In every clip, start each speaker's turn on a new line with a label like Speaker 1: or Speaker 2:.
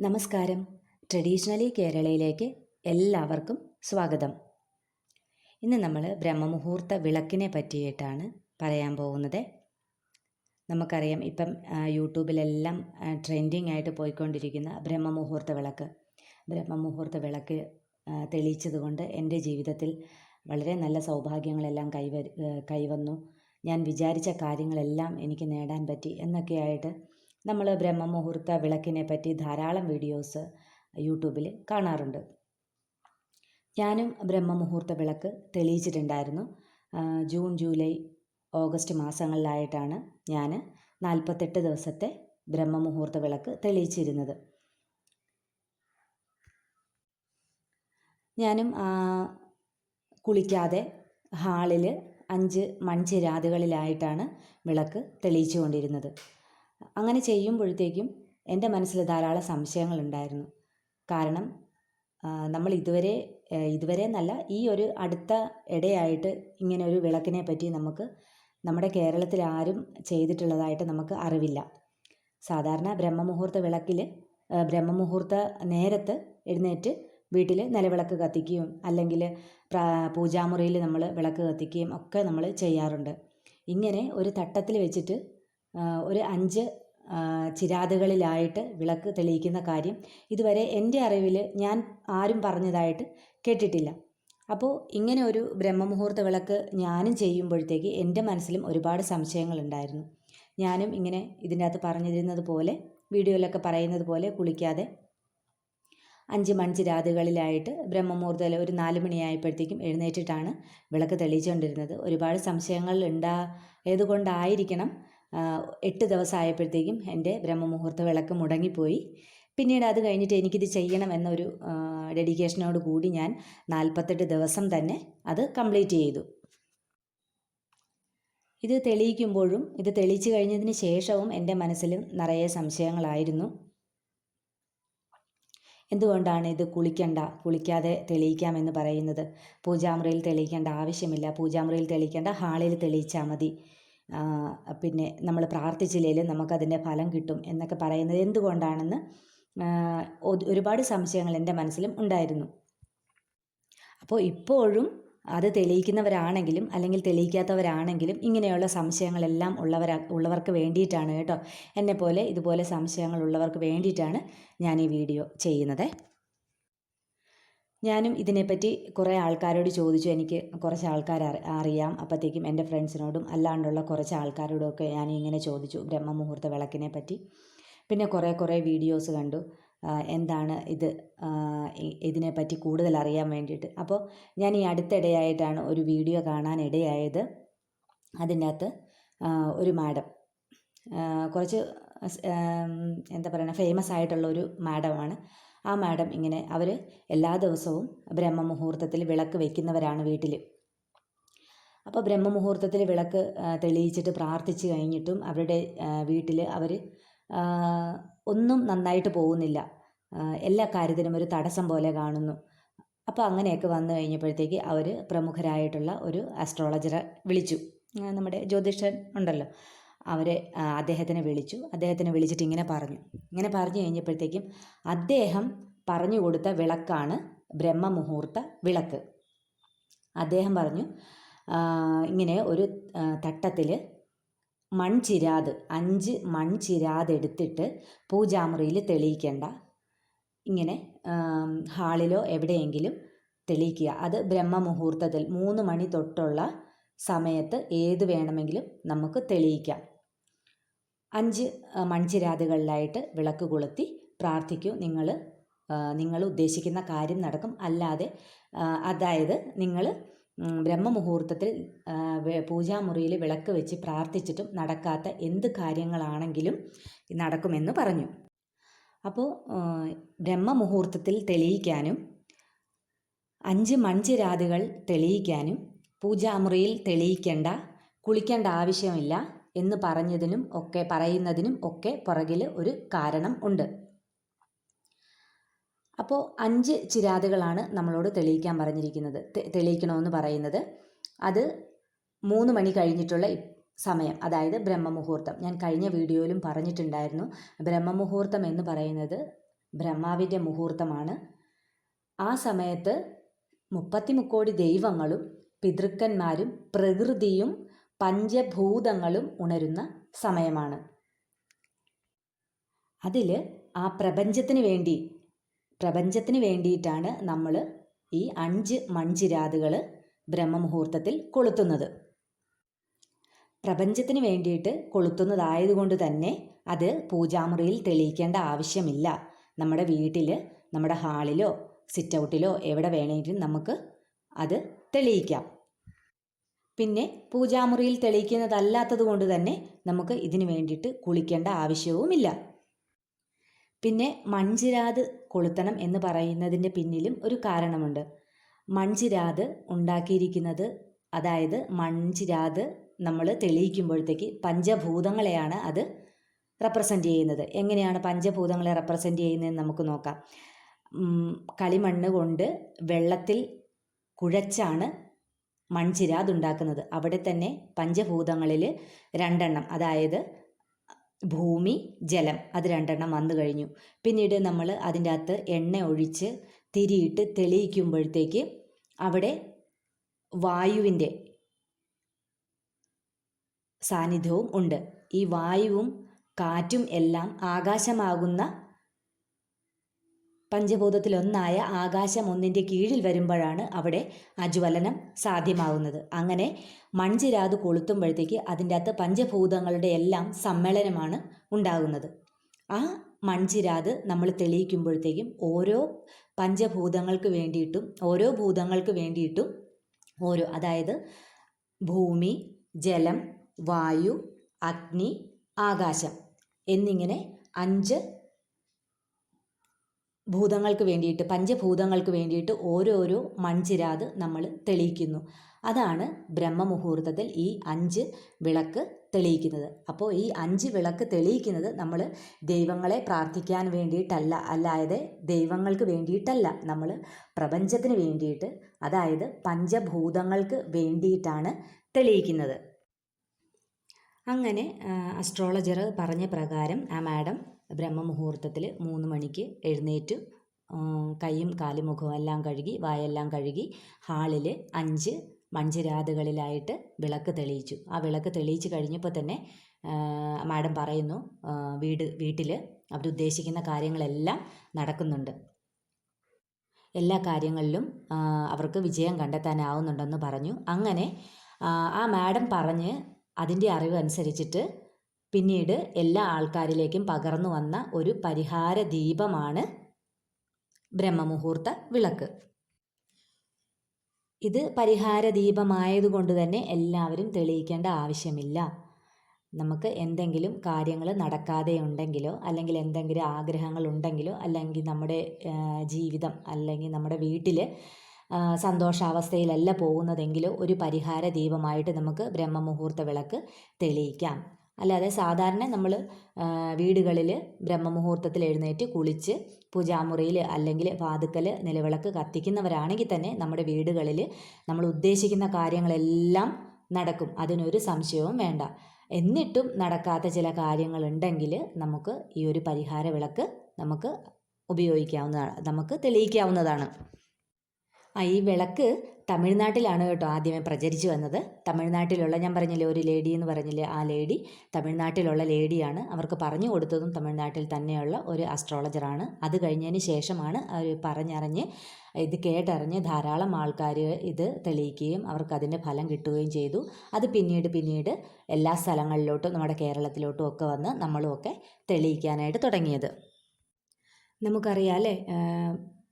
Speaker 1: നമസ്കാരം. ട്രഡീഷണലി കേരളയിലേക്ക് എല്ലാവർക്കും സ്വാഗതം. ഇന്ന് നമ്മൾ ബ്രഹ്മമുഹൂർത്ത വിളക്കിനെ പറ്റിയിട്ടാണ് പറയാൻ പോകുന്നത്. നമുക്കറിയാം ഇപ്പം യൂട്യൂബിലെല്ലാം ട്രെൻഡിങ് ആയിട്ട് പോയിക്കൊണ്ടിരിക്കുന്ന ബ്രഹ്മമുഹൂർത്ത വിളക്ക്. ബ്രഹ്മമുഹൂർത്ത വിളക്ക് തെളിയിച്ചതുകൊണ്ട് എന്റെ ജീവിതത്തിൽ വളരെ നല്ല സൗഭാഗ്യങ്ങളെല്ലാം കൈവ കൈവന്നു. ഞാൻ വിചാരിച്ച കാര്യങ്ങളെല്ലാം എനിക്ക് നേടാൻ പറ്റി എന്നൊക്കെയായിട്ട് നമ്മൾ ബ്രഹ്മമുഹൂർത്ത വിളക്കിനെ പറ്റി ധാരാളം വീഡിയോസ് യൂട്യൂബിൽ കാണാറുണ്ട്. ഞാനും ബ്രഹ്മമുഹൂർത്ത വിളക്ക് തെളിയിച്ചിട്ടുണ്ടായിരുന്നു. ജൂൺ ജൂലൈ ഓഗസ്റ്റ് മാസങ്ങളിലായിട്ടാണ് ഞാൻ നാൽപ്പത്തെട്ട് ദിവസത്തെ ബ്രഹ്മമുഹൂർത്ത വിളക്ക് തെളിയിച്ചിരുന്നത്. ഞാനും കുളിക്കാതെ ഹാളിൽ അഞ്ച് മൺചിരാതുകളിലായിട്ടാണ് വിളക്ക് തെളിയിച്ചു കൊണ്ടിരുന്നത് അങ്ങനെ ചെയ്യുമ്പോഴത്തേക്കും എന്റെ മനസ്സിൽ ധാരാളം സംശയങ്ങൾ ഉണ്ടായിരുന്നു കാരണം നമ്മൾ ഇതുവരെ ഇതുവരെ എന്നല്ല ഈ ഒരു അടുത്ത ഇടയായിട്ട് ഇങ്ങനെ ഒരു വിളക്കിനെ പറ്റി നമുക്ക് നമ്മുടെ കേരളത്തിൽ ആരും ചെയ്തിട്ടുള്ളതായിട്ട് നമുക്ക് അറിവില്ല. സാധാരണ ബ്രഹ്മമുഹൂർത്ത വിളക്കിൽ ബ്രഹ്മമുഹൂർത്ത നേരത്ത് എഴുന്നേറ്റ് വീട്ടിൽ നിലവിളക്ക് കത്തിക്കുകയും അല്ലെങ്കിൽ പൂജാമുറിയിൽ നമ്മൾ വിളക്ക് കത്തിക്കുകയും ഒക്കെ നമ്മൾ ചെയ്യാറുണ്ട്. ഇങ്ങനെ ഒരു തട്ടത്തിൽ വെച്ചിട്ട് ഒരു അഞ്ച് ചിരാതുകളിലായിട്ട് വിളക്ക് തെളിയിക്കുന്ന കാര്യം ഇതുവരെ എന്റെ അറിവിൽ ഞാൻ ആരും പറഞ്ഞതായിട്ട് കേട്ടിട്ടില്ല. അപ്പോൾ ഇങ്ങനെ ഒരു ബ്രഹ്മമുഹൂർത്ത വിളക്ക് ഞാനും ചെയ്യുമ്പോഴത്തേക്ക് എന്റെ മനസ്സിലും ഒരുപാട് സംശയങ്ങളുണ്ടായിരുന്നു ഞാനും ഇങ്ങനെ ഇതിന്റെ അകത്ത് പറഞ്ഞിരുന്നത് പോലെ വീഡിയോയിലൊക്കെ പറയുന്നത് പോലെ കുളിക്കാതെ അഞ്ച് മൺചിരാതുകളിലായിട്ട് ബ്രഹ്മമുഹൂർത്തത്തിൽ ഒരു നാല് മണിയായപ്പോഴത്തേക്കും എഴുന്നേറ്റിട്ടാണ് വിളക്ക് തെളിയിച്ചുകൊണ്ടിരുന്നത്. ഒരുപാട് സംശയങ്ങൾ ഉണ്ടായതുകൊണ്ടായിരിക്കണം എട്ട് ദിവസമായപ്പോഴത്തേക്കും എന്റെ ബ്രഹ്മമുഹൂർത്ത വിളക്ക് മുടങ്ങിപ്പോയി. പിന്നീട് അത് കഴിഞ്ഞിട്ട് എനിക്കിത് ചെയ്യണം എന്നൊരു ഡെഡിക്കേഷനോട് കൂടി ഞാൻ നാൽപ്പത്തെട്ട് ദിവസം തന്നെ അത് കംപ്ലീറ്റ് ചെയ്തു. ഇത് തെളിയിക്കുമ്പോഴും ഇത് തെളിയിച്ചു കഴിഞ്ഞതിന് ശേഷവും എന്റെ മനസ്സിലും നിറയെ സംശയങ്ങളായിരുന്നു. എന്തുകൊണ്ടാണ് ഇത് കുളിക്കണ്ട കുളിക്കാതെ തെളിയിക്കാമെന്ന് പറയുന്നത്? പൂജാമുറിയിൽ തെളിയിക്കേണ്ട ആവശ്യമില്ല പൂജാമുറിയിൽ തെളിയിക്കേണ്ട ഹാളിൽ തെളിയിച്ചാൽ മതി. പിന്നെ നമ്മൾ പ്രാർത്ഥിച്ചില്ലേൽ നമുക്കതിന്റെ ഫലം കിട്ടും എന്നൊക്കെ പറയുന്നത് എന്തുകൊണ്ടാണെന്ന് ഒരുപാട് സംശയങ്ങൾ എന്റെ മനസ്സിലും ഉണ്ടായിരുന്നു. അപ്പോൾ ഇപ്പോഴും അത് തെളിയിക്കുന്നവരാണെങ്കിലും അല്ലെങ്കിൽ തെളിയിക്കാത്തവരാണെങ്കിലും ഇങ്ങനെയുള്ള സംശയങ്ങളെല്ലാം ഉള്ളവരാ ഉള്ളവർക്ക് വേണ്ടിയിട്ടാണ് കേട്ടോ. എന്നെപ്പോലെ ഇതുപോലെ സംശയങ്ങൾ ഉള്ളവർക്ക് വേണ്ടിയിട്ടാണ് ഞാൻ ഈ വീഡിയോ ചെയ്യുന്നത്. ഞാനും ഇതിനെപ്പറ്റി കുറേ ആൾക്കാരോട് ചോദിച്ചു. എനിക്ക് കുറച്ച് ആൾക്കാർ അറിയാം. അപ്പോഴത്തേക്കും എന്റെ ഫ്രണ്ട്സിനോടും അല്ലാണ്ടുള്ള കുറച്ച് ആൾക്കാരോടൊക്കെ ഞാൻ ഇങ്ങനെ ചോദിച്ചു ബ്രഹ്മമുഹൂർത്ത വിളക്കിനെ പറ്റി പിന്നെ കുറേ കുറേ വീഡിയോസ് കണ്ടു. എന്താണ് ഇത്? ഇതിനെപ്പറ്റി കൂടുതൽ അറിയാൻ വേണ്ടിയിട്ട്. അപ്പോൾ ഞാൻ ഈ അടുത്തിടെയായിട്ടാണ് ഒരു വീഡിയോ കാണാനിടയായത്. അതിന്റെ അകത്ത് ഒരു മാഡം. കുറച്ച് എന്താ പറയുക ഫേമസ് ആയിട്ടുള്ള ഒരു മാഡമാണ്. ആ മാഡം ഇങ്ങനെ അവർ എല്ലാ ദിവസവും ബ്രഹ്മമുഹൂർത്തത്തിൽ വിളക്ക് വയ്ക്കുന്നവരാണ് വീട്ടിൽ അപ്പോൾ ബ്രഹ്മമുഹൂർത്തത്തിൽ വിളക്ക് തെളിയിച്ചിട്ട് പ്രാർത്ഥിച്ച് കഴിഞ്ഞിട്ടും അവരുടെ വീട്ടിൽ അവർ ഒന്നും നന്നായിട്ട് പോകുന്നില്ല. എല്ലാ കാര്യത്തിനും ഒരു തടസ്സം പോലെ കാണുന്നു. അപ്പോൾ അങ്ങനെയൊക്കെ വന്നു കഴിഞ്ഞപ്പോഴത്തേക്ക് അവർ പ്രമുഖരായിട്ടുള്ള ഒരു ആസ്ട്രോളജറെ വിളിച്ചു. നമ്മുടെ ജ്യോതിഷൻ ഉണ്ടല്ലോ. അവരെ അദ്ദേഹത്തിനെ വിളിച്ചു. അദ്ദേഹത്തിനെ വിളിച്ചിട്ട് ഇങ്ങനെ പറഞ്ഞു. ഇങ്ങനെ പറഞ്ഞു കഴിഞ്ഞപ്പോഴത്തേക്കും അദ്ദേഹം പറഞ്ഞു കൊടുത്ത വിളക്കാണ് ബ്രഹ്മമുഹൂർത്ത വിളക്ക്. അദ്ദേഹം പറഞ്ഞു ഇങ്ങനെ ഒരു തട്ടത്തിൽ മൺചിരാത് അഞ്ച് മൺചിരാത് എടുത്തിട്ട് പൂജാമുറിയിൽ തെളിയിക്കേണ്ട. ഇങ്ങനെ ഹാളിലോ എവിടെയെങ്കിലും തെളിയിക്കുക. അത് ബ്രഹ്മമുഹൂർത്തത്തിൽ മൂന്ന് മണി തൊട്ടുള്ള സമയത്ത് ഏത് വേണമെങ്കിലും നമുക്ക് തെളിയിക്കാം. അഞ്ച് മൺചിരാതുകളിലായിട്ട് വിളക്ക് കൊളുത്തി പ്രാർത്ഥിക്കൂ. നിങ്ങൾ നിങ്ങൾ ഉദ്ദേശിക്കുന്ന കാര്യം നടക്കും. അല്ലാതെ അതായത് നിങ്ങൾ ബ്രഹ്മമുഹൂർത്തത്തിൽ പൂജാമുറിയിൽ വിളക്ക് വെച്ച് പ്രാർത്ഥിച്ചിട്ടും നടക്കാത്ത എന്ത് കാര്യങ്ങളാണെങ്കിലും നടക്കുമെന്ന് പറഞ്ഞു. അപ്പോൾ ബ്രഹ്മമുഹൂർത്തത്തിൽ തെളിയിക്കാനും അഞ്ച് മൺചിരാതുകൾ തെളിയിക്കാനും പൂജാമുറിയിൽ തെളിയിക്കേണ്ട കുളിക്കേണ്ട ആവശ്യമില്ല എന്ന് പറഞ്ഞതിനും ഒക്കെ പറയുന്നതിനും ഒക്കെ പുറകിൽ ഒരു കാരണം ഉണ്ട്. അപ്പോൾ അഞ്ച് ചിരാതുകളാണ് നമ്മളോട് തെളിയിക്കാൻ പറഞ്ഞിരിക്കുന്നത് തെളിയിക്കണമെന്ന് പറയുന്നത്. അത് മൂന്ന് മണി കഴിഞ്ഞിട്ടുള്ള സമയം അതായത് ബ്രഹ്മമുഹൂർത്തം. ഞാൻ കഴിഞ്ഞ വീഡിയോയിലും പറഞ്ഞിട്ടുണ്ടായിരുന്നു ബ്രഹ്മമുഹൂർത്തം എന്ന് പറയുന്നത് ബ്രഹ്മാവിന്റെ മുഹൂർത്തമാണ്. ആ സമയത്ത് മുപ്പത്തിമുക്കോടി ദൈവങ്ങളും പിതൃക്കന്മാരും പ്രകൃതിയും പഞ്ചഭൂതങ്ങളും ഉണരുന്ന സമയമാണ്. അതിൽ ആ പ്രപഞ്ചത്തിന് വേണ്ടി പ്രപഞ്ചത്തിന് വേണ്ടിയിട്ടാണ് നമ്മൾ ഈ അഞ്ച് മൺചിരാതുകൾ ബ്രഹ്മമുഹൂർത്തത്തിൽ കൊളുത്തുന്നത്. പ്രപഞ്ചത്തിന് വേണ്ടിയിട്ട് കൊളുത്തുന്നതായതുകൊണ്ട് തന്നെ അത് പൂജാമുറിയിൽ തെളിയിക്കേണ്ട ആവശ്യമില്ല. നമ്മുടെ വീട്ടിൽ നമ്മുടെ ഹാളിലോ സിറ്റ് ഔട്ടിലോ എവിടെ വേണമെങ്കിലും നമുക്ക് അത് തെളിയിക്കാം. പിന്നെ പൂജാമുറിയിൽ തെളിയിക്കുന്നതല്ലാത്തത് കൊണ്ട് തന്നെ നമുക്ക് ഇതിനു വേണ്ടിയിട്ട് കുളിക്കേണ്ട ആവശ്യവുമില്ല. പിന്നെ മൺചിരാത് കൊളുത്തണം എന്ന് പറയുന്നതിന്റെ പിന്നിലും ഒരു കാരണമുണ്ട്. മൺചിരാത് ഉണ്ടാക്കിയിരിക്കുന്നത് അതായത് മൺചിരാത് നമ്മൾ തെളിയിക്കുമ്പോഴത്തേക്ക് പഞ്ചഭൂതങ്ങളെയാണ് അത് റെപ്രസെന്റ് ചെയ്യുന്നത്. എങ്ങനെയാണ് പഞ്ചഭൂതങ്ങളെ റെപ്രസെന്റ് ചെയ്യുന്നതെന്ന് നമുക്ക് നോക്കാം. കളിമണ്ണ് കൊണ്ട് വെള്ളത്തിൽ കുഴച്ചാണ് മൺചിര അതുണ്ടാക്കുന്നത്. അവിടെ തന്നെ പഞ്ചഭൂതങ്ങളിൽ രണ്ടെണ്ണം അതായത് ഭൂമി ജലം അത് രണ്ടെണ്ണം വന്നു കഴിഞ്ഞു. പിന്നീട് നമ്മൾ അതിന്റെ അകത്ത് എണ്ണ ഒഴിച്ച് തിരിയിട്ട് തെളിയിക്കുമ്പോഴത്തേക്ക് അവിടെ വായുവിന്റെ സാന്നിധ്യവും ഉണ്ട്. ഈ വായുവും കാറ്റും എല്ലാം ആകാശമാകുന്ന പഞ്ചഭൂതത്തിലൊന്നായ ആകാശം ഒന്നിന്റെ കീഴിൽ വരുമ്പോഴാണ് അവിടെ അജ്വലനം സാധ്യമാകുന്നത്. അങ്ങനെ മൺചിരാത് കൊളുത്തുമ്പോഴത്തേക്ക് അതിന്റെ അകത്ത് പഞ്ചഭൂതങ്ങളുടെ എല്ലാം സമ്മേളനമാണ് ഉണ്ടാകുന്നത്. ആ മൺചിരാത് നമ്മൾ തെളിയിക്കുമ്പോഴത്തേക്കും ഓരോ പഞ്ചഭൂതങ്ങൾക്ക് വേണ്ടിയിട്ടും ഓരോ ഭൂതങ്ങൾക്ക് വേണ്ടിയിട്ടും ഓരോ അതായത് ഭൂമി ജലം വായു അഗ്നി ആകാശം എന്നിങ്ങനെ അഞ്ച് ഭൂതങ്ങൾക്ക് വേണ്ടിയിട്ട് പഞ്ചഭൂതങ്ങൾക്ക് വേണ്ടിയിട്ട് ഓരോരോ മൺചിരാത് നമ്മൾ തെളിയിക്കുന്നു. അതാണ് ബ്രഹ്മമുഹൂർത്തത്തിൽ ഈ അഞ്ച് വിളക്ക് തെളിയിക്കുന്നത്. അപ്പോൾ ഈ അഞ്ച് വിളക്ക് തെളിയിക്കുന്നത് നമ്മൾ ദൈവങ്ങളെ പ്രാർത്ഥിക്കാൻ വേണ്ടിയിട്ടല്ല അല്ലാതെ ദൈവങ്ങൾക്ക് വേണ്ടിയിട്ടല്ല. നമ്മൾ പ്രപഞ്ചത്തിന് വേണ്ടിയിട്ട് അതായത് പഞ്ചഭൂതങ്ങൾക്ക് വേണ്ടിയിട്ടാണ് തെളിയിക്കുന്നത്. അങ്ങനെ അസ്ട്രോളജർ പറഞ്ഞ പ്രകാരം ആ മാഡം ബ്രഹ്മമുഹൂർത്തത്തിൽ മൂന്ന് മണിക്ക് എഴുന്നേറ്റ്. കൈയും കാലും മുഖവും എല്ലാം കഴുകി വായെല്ലാം കഴുകി ഹാളിൽ അഞ്ച് മൺചിരാതുകളിലായിട്ട് വിളക്ക് തെളിയിച്ചു. ആ വിളക്ക് തെളിയിച്ച് കഴിഞ്ഞപ്പോൾ തന്നെ മാഡം പറയുന്നു വീട് വീട്ടിൽ അവരുദ്ദേശിക്കുന്ന കാര്യങ്ങളെല്ലാം നടക്കുന്നുണ്ട്. എല്ലാ കാര്യങ്ങളിലും അവർക്ക് വിജയം കണ്ടെത്താനാവുന്നുണ്ടെന്ന് പറഞ്ഞു. അങ്ങനെ ആ മാഡം പറഞ്ഞ് അതിന്റെ അറിവ് അനുസരിച്ചിട്ട് പിന്നീട് എല്ലാ ആൾക്കാരിലേക്കും പകർന്നു വന്ന ഒരു പരിഹാര ദീപമാണ് ബ്രഹ്മമുഹൂർത്ത വിളക്ക്. ഇത് പരിഹാര ദീപമായതുകൊണ്ട് തന്നെ എല്ലാവരും തെളിയിക്കേണ്ട ആവശ്യമില്ല. നമുക്ക് എന്തെങ്കിലും കാര്യങ്ങൾ നടക്കാതെ ഉണ്ടെങ്കിലോ അല്ലെങ്കിൽ എന്തെങ്കിലും ആഗ്രഹങ്ങൾ ഉണ്ടെങ്കിലോ അല്ലെങ്കിൽ നമ്മുടെ ജീവിതം അല്ലെങ്കിൽ നമ്മുടെ വീട്ടിൽ സന്തോഷാവസ്ഥയിലല്ല പോകുന്നതെങ്കിലോ ഒരു പരിഹാര ദീപമായിട്ട് നമുക്ക് ബ്രഹ്മമുഹൂർത്ത വിളക്ക് തെളിയിക്കാം. അല്ലാതെ സാധാരണ നമ്മൾ വീടുകളിൽ ബ്രഹ്മമുഹൂർത്തത്തിൽ എഴുന്നേറ്റ് കുളിച്ച് പൂജാമുറിയിൽ അല്ലെങ്കിൽ വാതുക്കൽ നിലവിളക്ക് കത്തിക്കുന്നവരാണെങ്കിൽ തന്നെ നമ്മുടെ വീടുകളിൽ നമ്മൾ ഉദ്ദേശിക്കുന്ന കാര്യങ്ങളെല്ലാം നടക്കും. അതിനൊരു സംശയവും വേണ്ട. എന്നിട്ടും നടക്കാത്ത ചില കാര്യങ്ങളുണ്ടെങ്കിൽ നമുക്ക് ഈ ഒരു പരിഹാര വിളക്ക് നമുക്ക് ഉപയോഗിക്കാവുന്നതാണ് നമുക്ക് തെളിയിക്കാവുന്നതാണ്. ആ ഈ വിളക്ക് തമിഴ്നാട്ടിലാണ് കേട്ടോ ആദ്യമേ പ്രചരിച്ചു വന്നത്. തമിഴ്നാട്ടിലുള്ള ഞാൻ പറഞ്ഞില്ലേ ഒരു ലേഡി എന്ന് പറഞ്ഞില്ലേ ആ ലേഡി തമിഴ്നാട്ടിലുള്ള ലേഡിയാണ് അവർക്ക് പറഞ്ഞു കൊടുത്തതും തമിഴ്നാട്ടിൽ തന്നെയുള്ള ഒരു അസ്ട്രോളജറാണ് അത് കഴിഞ്ഞതിന് ശേഷമാണ് അവർ പറഞ്ഞറിഞ്ഞ് ഇത് കേട്ടറിഞ്ഞ് ധാരാളം ആൾക്കാർ ഇത് തെളിയിക്കുകയും അവർക്ക് അതിന്റെ ഫലം കിട്ടുകയും ചെയ്തു. അത് പിന്നീട് പിന്നീട് എല്ലാ സ്ഥലങ്ങളിലോട്ടും നമ്മുടെ കേരളത്തിലോട്ടും ഒക്കെ വന്ന് നമ്മളുമൊക്കെ തെളിയിക്കാനായിട്ട് തുടങ്ങിയത്. നമുക്കറിയാം അല്ലേ?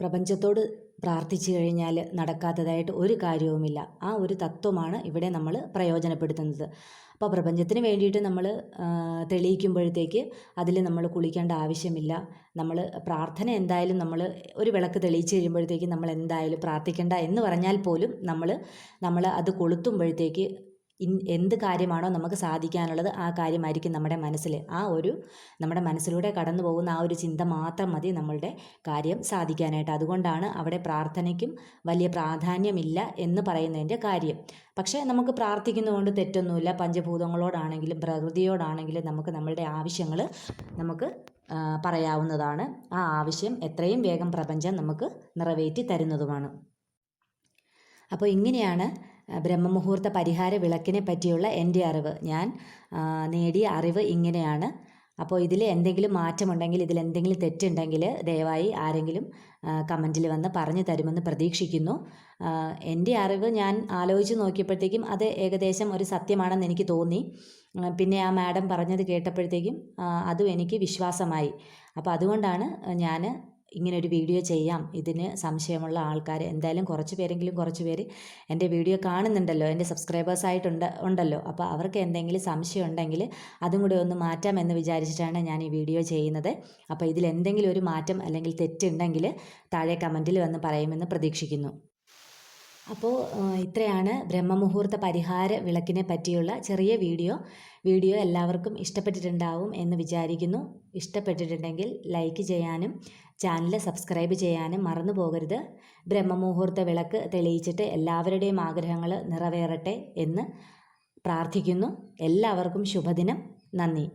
Speaker 1: പ്രപഞ്ചത്തോട് പ്രാർത്ഥിച്ചു കഴിഞ്ഞാൽ നടക്കാത്തതായിട്ട് ഒരു കാര്യവുമില്ല. ആ ഒരു തത്വമാണ് ഇവിടെ നമ്മൾ പ്രയോജനപ്പെടുത്തുന്നത്. അപ്പോൾ പ്രപഞ്ചത്തിന് വേണ്ടിയിട്ട് നമ്മൾ തെളിയിക്കുമ്പോഴത്തേക്ക് അതിൽ നമ്മൾ കുളിക്കേണ്ട ആവശ്യമില്ല. നമ്മൾ പ്രാർത്ഥന എന്തായാലും നമ്മൾ ഒരു വിളക്ക് തെളിയിച്ച് കഴിയുമ്പോഴത്തേക്ക് നമ്മൾ എന്തായാലും പ്രാർത്ഥിക്കേണ്ട എന്ന് പറഞ്ഞാൽ പോലും നമ്മൾ നമ്മൾ അത് കൊളുത്തുമ്പോഴത്തേക്ക് എന്ത് കാര്യമാണോ നമുക്ക് സാധിക്കാനുള്ളത് ആ കാര്യമായിരിക്കും നമ്മുടെ മനസ്സിൽ. ആ ഒരു നമ്മുടെ മനസ്സിലൂടെ കടന്നു പോകുന്ന ആ ഒരു ചിന്ത മാത്രം മതി നമ്മളുടെ കാര്യം സാധിക്കാനായിട്ട്. അതുകൊണ്ടാണ് അവിടെ പ്രാർത്ഥനയ്ക്കും വലിയ പ്രാധാന്യമില്ല എന്ന് പറയുന്നതിന്റെ കാര്യം. പക്ഷേ നമുക്ക് പ്രാർത്ഥിക്കുന്നതുകൊണ്ട് തെറ്റൊന്നുമില്ല. പഞ്ചഭൂതങ്ങളോടാണെങ്കിലും പ്രകൃതിയോടാണെങ്കിലും നമുക്ക് നമ്മളുടെ ആവശ്യങ്ങൾ നമുക്ക് പറയാവുന്നതാണ്. ആ ആവശ്യം എത്രയും വേഗം പ്രപഞ്ചം നമുക്ക് നിറവേറ്റി തരുന്നതുമാണ്. അപ്പോൾ ഇങ്ങനെയാണ് ബ്രഹ്മമുഹൂർത്ത പരിഹാര വിളക്കിനെ പറ്റിയുള്ള എന്റെ അറിവ്. ഞാൻ നേടിയ അറിവ് ഇങ്ങനെയാണ്. അപ്പോൾ ഇതിൽ എന്തെങ്കിലും മാറ്റമുണ്ടെങ്കിൽ ഇതിൽ എന്തെങ്കിലും തെറ്റുണ്ടെങ്കിൽ ദയവായി ആരെങ്കിലും കമന്റിൽ വന്ന് പറഞ്ഞു തരുമെന്ന് പ്രതീക്ഷിക്കുന്നു. എന്റെ അറിവ് ഞാൻ ആലോചിച്ച് നോക്കിയപ്പോഴത്തേക്കും അത് ഏകദേശം ഒരു സത്യമാണെന്ന് എനിക്ക് തോന്നി. പിന്നെ ആ മാഡം പറഞ്ഞത് കേട്ടപ്പോഴത്തേക്കും അതും എനിക്ക് വിശ്വാസമായി. അപ്പോൾ അതുകൊണ്ടാണ് ഞാൻ ഇങ്ങനെ ഒരു വീഡിയോ ചെയ്യാം. ഇതിന് സംശയമുള്ള ആൾക്കാർ എന്തായാലും കുറച്ച് പേരെങ്കിലും കുറച്ച് പേര് എന്റെ വീഡിയോ കാണുന്നുണ്ടല്ലോ. എന്റെ സബ്സ്ക്രൈബേഴ്സ് ആയിട്ടുണ്ട് ഉണ്ടല്ലോ. അപ്പോൾ അവർക്ക് എന്തെങ്കിലും സംശയം ഉണ്ടെങ്കിൽ അതും കൂടി ഒന്ന് മാറ്റാം എന്ന് വിചാരിച്ചിട്ടാണ് ഞാൻ ഈ വീഡിയോ ചെയ്യുന്നത്. അപ്പോൾ ഇതിൽ എന്തെങ്കിലും ഒരു മാറ്റം അല്ലെങ്കിൽ തെറ്റുണ്ടെങ്കിൽ താഴെ കമന്റിൽ വന്ന് പറയുമെന്ന് പ്രതീക്ഷിക്കുന്നു. അപ്പോൾ ഇത്രയാണ് ബ്രഹ്മമുഹൂർത്ത പരിഹാര വിളക്കിനെ പറ്റിയുള്ള ചെറിയ വീഡിയോ. വീഡിയോ എല്ലാവർക്കും ഇഷ്ടപ്പെട്ടിട്ടുണ്ടാവും എന്ന് വിചാരിക്കുന്നു. ഇഷ്ടപ്പെട്ടിട്ടുണ്ടെങ്കിൽ ലൈക്ക് ചെയ്യാനും ചാനൽ സബ്സ്ക്രൈബ് ചെയ്യാനും മറന്നു പോകരുത്. ബ്രഹ്മമുഹൂർത്ത വിളക്ക് തെളിയിച്ചിട്ട് എല്ലാവരുടെയും ആഗ്രഹങ്ങൾ നിറവേറട്ടെ എന്ന് പ്രാർത്ഥിക്കുന്നു. എല്ലാവർക്കും ശുഭദിനം. നന്ദി.